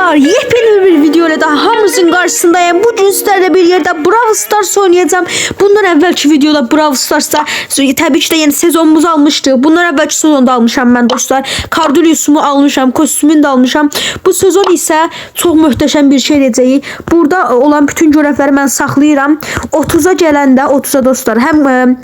Dostlar yepyeni bir video ile daha hamımızın karşısındayım. Bugün sizlerle bir yerde Brawl Stars oynayacağım. Bundan evvelki videoda Brawl Stars'ta tabii ki de yeni sezonumuzu almıştık. Bundan evvelki sezonda almışam ben dostlar. Cardulius'umu almışam, kostümünü de almışam. Bu sezon ise çok muhteşem bir şey edeceği. Burada olan bütün görevleri ben saklayıram. 30'a gələndə 30'a dostlar hem e,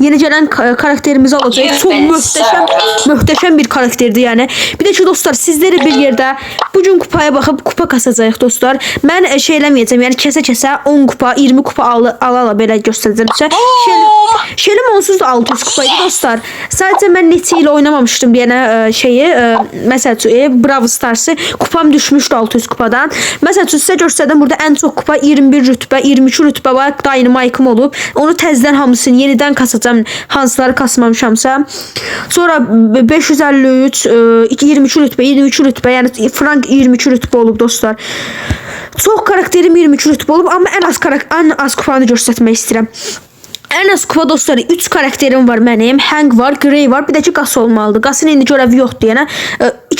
yeni gelen ka- karakterimizi alacağız. Çok muhteşem muhteşem bir karakterdi yani. Bir de şu dostlar sizleri bir yerde bugün kupaya bakıp kupa kasacağıq dostlar. Mən e, şey eləməyəcəm. Yəni kəsə-kəsə 10 kupa, 20 kupa al ala belə göstərəcəm sizə. Şelim, şelim onsuz da 600 kupaydı dostlar. Sadəcə mən neçə il oynamamışdım yəni e, şeyi, e, məsəl üçün e, Brawl Stars'ı kupam düşmüşdü 600 kupadan. Məsəl üçün sizə göstərdim burada ən çox kupa 21 rütbə, 22 rütbə var. Dynamite'ım olub. Onu təzədən hamısını yenidən kasacağam. Hansıları kasmamışamsa. Sonra 553, e, 23 rütbə, 23 rütbə, yəni Frank 23 rütbə olub dostlar. Çox karakterim 23 rütbə olub, amma ən az karak ən az kupanı göstərmək istəyirəm. Ən az kupa dostları 3 karakterim var mənim. Hank var, Grey var, bir də ki Gas olmalıdır. Gasın indi görəvi yoxdur, yəni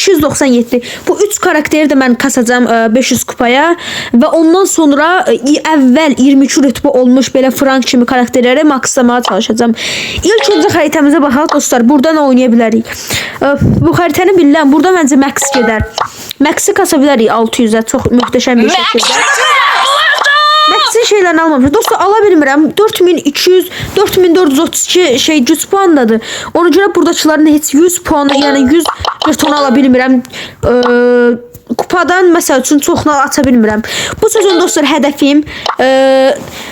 297. Bu 3 karakteri də mən kasacağam e, 500 kupaya və ondan sonra e, əvvəl 23 rütbə olmuş belə Frank kimi karakterləri makslamağa çalışacağam. İlk öncə xəritəmizə baxaq dostlar. Buradan oynaya bilərik. E, Bu xəritəni bilirəm. Burada məncə Max gedər. Max'i kasa bilərik 600-ə. Çox möhtəşəm bir şəkildə. Max'in şeylerini almamışım. Dostlar ala bilmirəm. 4200, 4432 şey güc puandadır. Ona görə buradakıların heç 100 puanı, yəni 100 jetonu ala bilmirəm. Ee, kupadan məsəl üçün çoxunu aça bilmirəm. Bu sezon dostlar hədəfim e,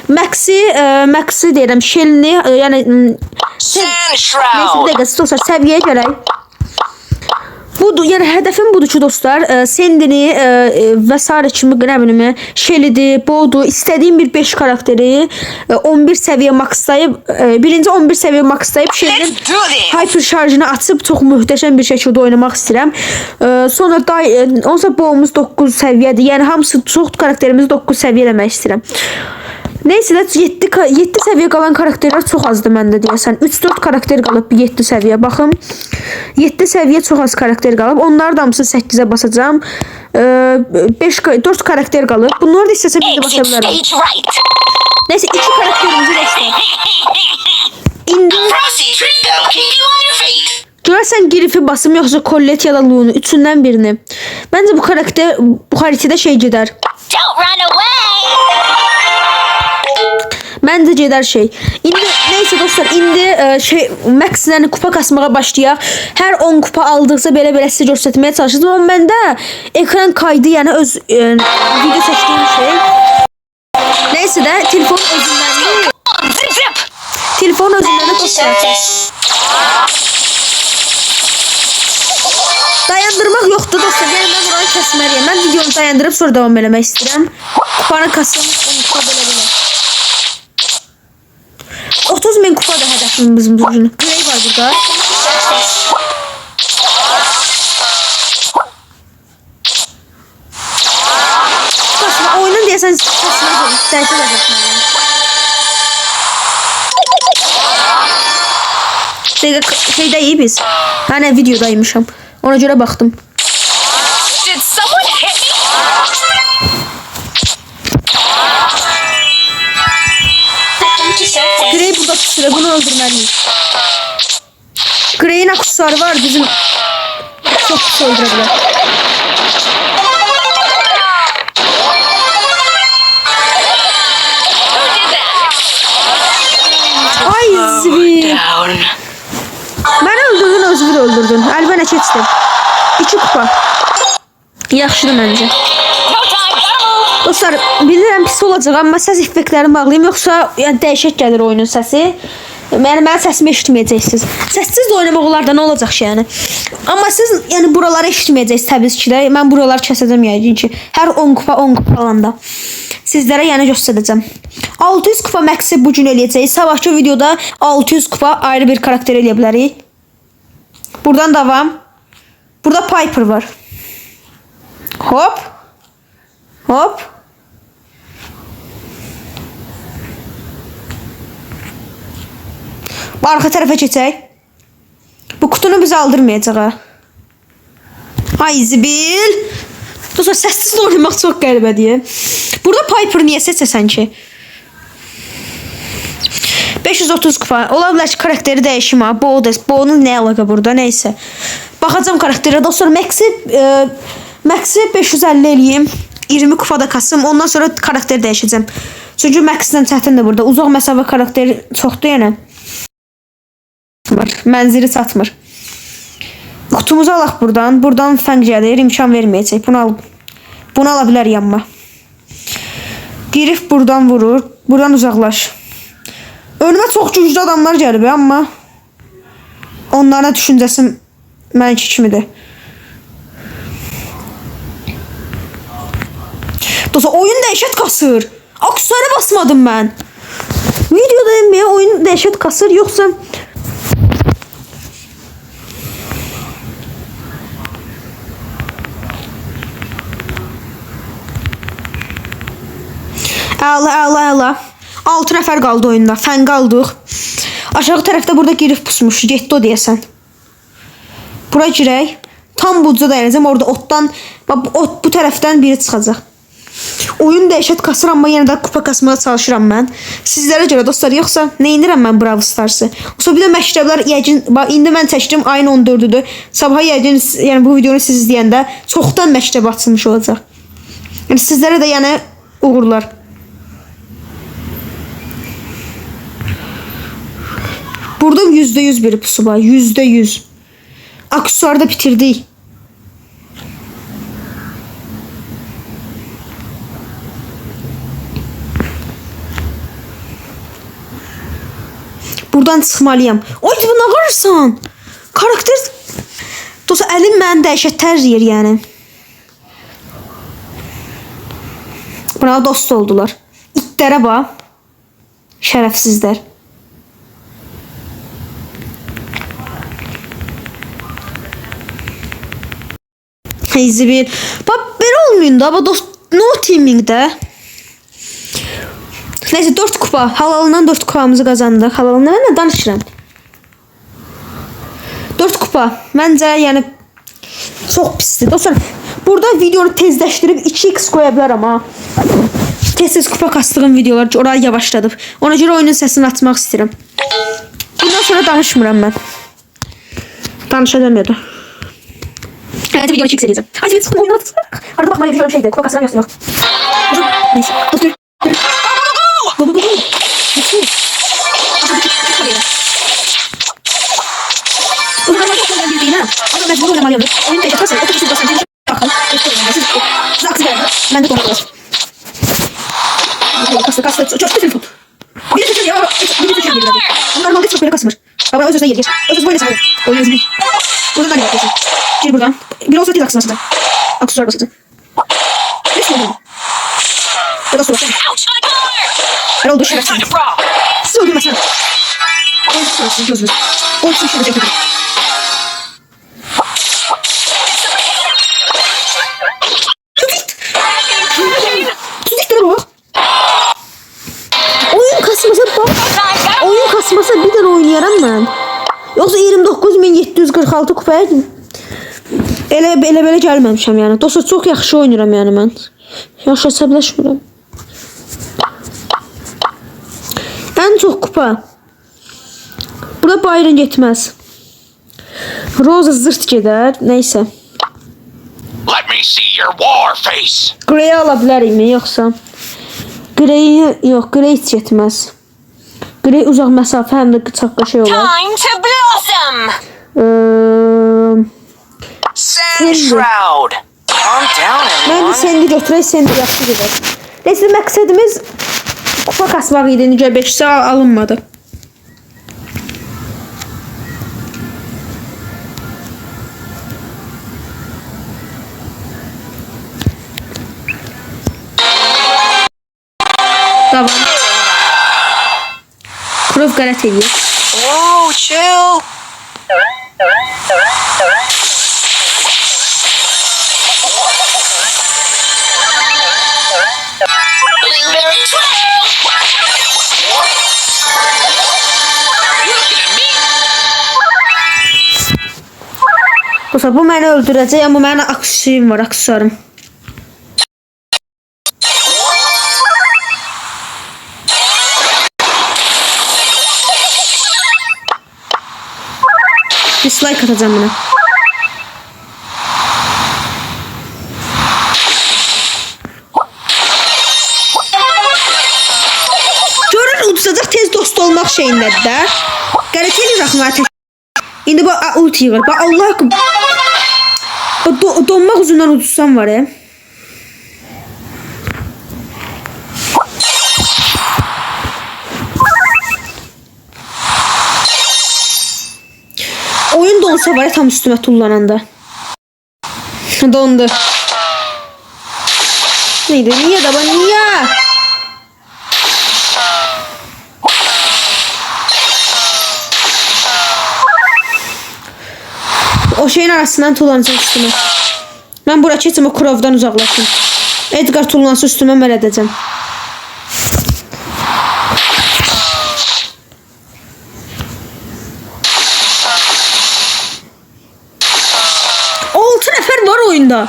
Max'i, e, Max'i deyirəm, Shelly-ni, e, yəni m, Sand Neyse bir Shroud. dakika dostlar seviyeye gələk. Budur, yəni hədəfim budur ki dostlar, e, Sendini e, e, və sairə kimi nə bilim, Shelly'dir, Bodu, istədiyim bir 5 karakteri e, 11 səviyyə makslayıb, e, birinci 11 səviyyə makslayıb Shelly'nin hyper şarjını açıb çox möhtəşəm bir şəkildə oynamaq istəyirəm. E, sonra da e, onsa boğumuz 9 səviyyədir. Yəni hamısı çox karakterimizi 9 səviyyə eləmək istəyirəm. Neyse də 7 7 səviyyə qalan karakterlər çox azdır məndə deyəsən. 3-4 karakter qalıb 7 səviyyə. Baxım. 7 səviyyə çox az karakter qalıb. Onları da hamısını 8-ə basacağam. 5 4 karakter qalıb. Bunları da istəsəm indi basa Exit bilərəm. Neyse 2 karakterimizi göstər. İndi görəsən Griff'i basım yoxsa Colette ya da Lunu üçündən birini. Məncə bu karakter bu xəritədə şey gedər. Don't run away. Məncə gedər şey. İndi neysə dostlar, indi e, şey Max-lə kupa kasmağa başlayaq. Hər 10 kupa aldıqca belə-belə sizə göstərməyə çalışacağam. Amma məndə ekran kaydı, yəni öz e, video çəkdiyim şey. Neysə də telefon özündən telefon özündən dostlar. Dayandırmaq yoxdur dostlar. Yəni mən buranı kəsməliyəm. Mən videonu dayandırıb sonra davam eləmək istəyirəm. Kupanı kasım, 10 kupa belə belə. Min kupa da hədəfimiz bu gün. Grey var burada. Kasma oyunun deyəsən kasma dəyişə edəcəksən. Dəqiqə şeydəyik biz. Hə nə videodaymışam. Ona görə baxdım. Burada pusuyor. Bunu öldürmeliyiz. Grey'in aksesuarı var bizim. Çok pis öldürebilir. Ay. Down. Mən öldürdün, özünü öldürdün. Əlbənə keçdim. 2 kupa. Yaxşıdır məncə. Dostlar, bilirəm pis olacaq, amma səs effektlərini bağlayım, yoxsa yəni dəhşət gəlir oyunun səsi. Yəni mənim səsimi eşitməyəcəksiniz. Səssiz də oynamaq olar da nə olacaq ki, yəni. Amma siz yəni buraları eşitməyəcəksiniz təbii ki də. Mən buraları kəsəcəm yəqin ki. Hər 10 kupa 10 kupa alanda. Sizlərə yəni göstərəcəm. 600 kupa məqsəd bu gün eləyəcəyik. Sabahki videoda 600 kupa ayrı bir karakter eləyə bilərik. Buradan davam. Burada Piper var. Hop. Hop. Bu arka tarafa keçək. Bu kutunu biz aldırmayacaq ha. Ay zibil. Dostlar səssiz oynamaq çox qəribədir. Burada Piper niyə seçəsən ki? 530 kupa. Ola bilər ki, karakteri dəyişim ha. Bo des. Bo'nun nə əlaqə burada? Nəysə. Baxacağam karakterə. Dostlar, Max'i e, Max'i 550 eləyim. 20 kupada kasım. Ondan sonra karakteri dəyişəcəm. Çünki Max-dən çətindir burada. Uzaq məsafə karakteri çoxdur yəni. Var. Mənzili çatmır. Kutumuzu alaq buradan. Buradan fəng gəlir. imkan verməyəcək. Bunu al. Bunu ala bilər yanma. Girif buradan vurur. Buradan uzaqlaş. Önümə çox güclü adamlar gəlib, amma onların düşüncəsi mənki kimidir. Dostlar, oyun dəhşət kasır. Aksara basmadım mən. Videoda deməyə oyun dəhşət kasır, yoxsa Əla, əla, əla. 6 nəfər qaldı oyunda. Fən qaldıq. Aşağı tərəfdə burada girif pusmuş. Getdi o deyəsən. Bura girək. Tam buca dayanacağım. Orada otdan ot bu tərəfdən biri çıxacaq. Oyun dəhşət kasır amma yenə də kupa kasmağa çalışıram mən. Sizlərə görə dostlar, yoxsa nə edirəm mən Brawl Stars-ı? Yoxsa bir də məktəblər yəqin bax indi mən çəkdim ayın 14-üdür. Sabah yəqin yəni bu videonu siz izləyəndə çoxdan məktəb açılmış olacaq. Yəni sizlərə də yəni uğurlar. Burada yüzde yüz bir pusu var. Yüzde yüz. Aksesuarda bitirdik. Buradan çıxmalıyam. Oy nə qarırsan? Karakter Dosta əlim mənim dəhşət tərziyir yəni. Buna dost oldular. İtlərə bax. Şərəfsizlər. Hayzi bir. Bak ben olmayın da. Bak no teaming'de. Neyse 4 kupa. Halalından 4 kupamızı kazandık. Halalından ben de danışıram. 4 kupa. Bence yani çok pisdir. Dostlar burada videonu tezləşdirib 2x qoya bilərəm ha. Tez-tez kupa kastığım videolar oraya yavaşladım. Ona görə oyunun səsini açmaq istəyirəm. Bundan sonra danışmıram mən. Danışa demiyordu. Evet video çek serisi. Hadi bir sıkıntı oynat. Arada bakma bir şeydi. Kupa kasına göster yok. Neyse. Dur dur. Go go go go. O zaman çok güzel bir değil ha. Ama mecbur oynamalıyım. Oyun teşekkür ederim. Otobüsü şey basan. Bakın. Siz siz aksi geldi. Ben de donatıyorum. Kastı kastı. Çok çok telefon. Bir de ya. Bir de çekiyor bir de. Normalde çok böyle kasmır. Baba öz özüne gir. Öz öz böyle sayı. Oyun özüne. Buradan ne yapıyorsun? Gir buradan. Bir olsa değil aksın aslında. Aksesuar basıcı. Ne söylüyorsun? Ya da! Her oldu şerefsiz. Time to brawl! Söyleyeyim mesela. Oyun sorasın gözünüz. 29746 kupaya elə elə belə gəlməmişəm yəni. Dostlar çox yaxşı oynayıram yəni mən. Yaxşı əsəbləşmirəm. Ən çox kupa. Bura Bayron getməz. Rosa zırt gedər. Nəysə. Let me see your war face. Grey ala bilərikmi yoxsa? Grey yox, Grey getməz. Grey uzaq məsafə həm də çaqqa şey olar. Time to blossom! Eee Sand Cindy. Shroud. Calm down, Mən seni götürək, seni də yaxşı gedək. Neyse məqsədimiz kupa kasmaq idi. Necə 5 alınmadı. Tamam. Kurov qələt edir. Whoa, chill. Blueberry Trail! Cosa può meno oltre a te, a meno a xim, a xarm. Atacağım bunu. Görür udacaq tez dost olmaq şeyindədir də. Qələt eləyir axı mənə tək. İndi bu ulti yığır. Bax Allah donmaq uzundan udutsam var ya. Oyun donsa var ya tam üstüme tullananda. Dondu. Neydi? Niye da ben niye? O şeyin arasından tullanacak üstüme. Ben bura keçim o krovdan uzaklaşım. Edgar tullansa üstüme mən edəcəm. Altı nəfər var oyunda.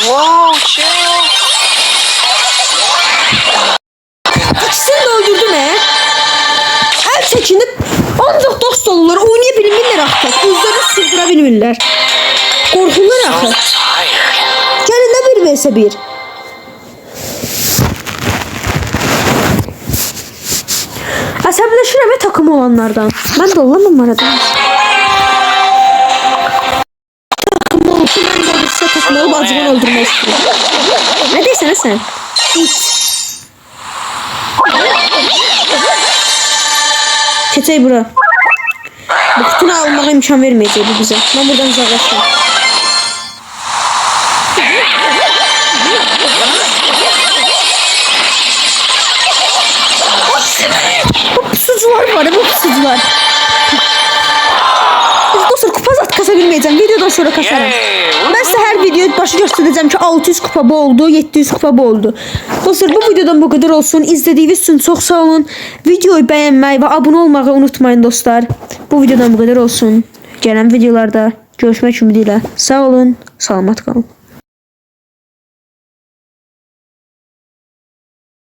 Whoa, chill. İkisini de öldürdüm he. El çəkində ancaq dost olurlar. Oynaya bilmirlər axı. Özləri sızdıra bilmirlər. Qorxurlar axı. Tired. Gəlin də bir vs bir. Əsəbləşirəm ya takım olanlardan. Mən də olamam arada. Takım olsa mən də birisi takım olub acıqan öldürmək istəyirəm. Nə deyirsən ha sən? İt. Keçək bura. Bu kutunu almağa imkan verməyəcək bu bizə. Mən buradan uzaqlaşıram. Biz dostlar kupa zat kasa bilmeyeceğim. Videodan sonra kasarım. Ben size her video başı göstereceğim ki 600 kupa bu oldu, 700 kupa bu oldu. Dostlar bu videodan bu kadar olsun. İzlediğiniz için çok sağ olun. Videoyu beğenmeyi ve abone olmayı unutmayın dostlar. Bu videodan bu kadar olsun. Gelen videolarda görüşmek ümidiyle. Sağ olun, selamat kalın.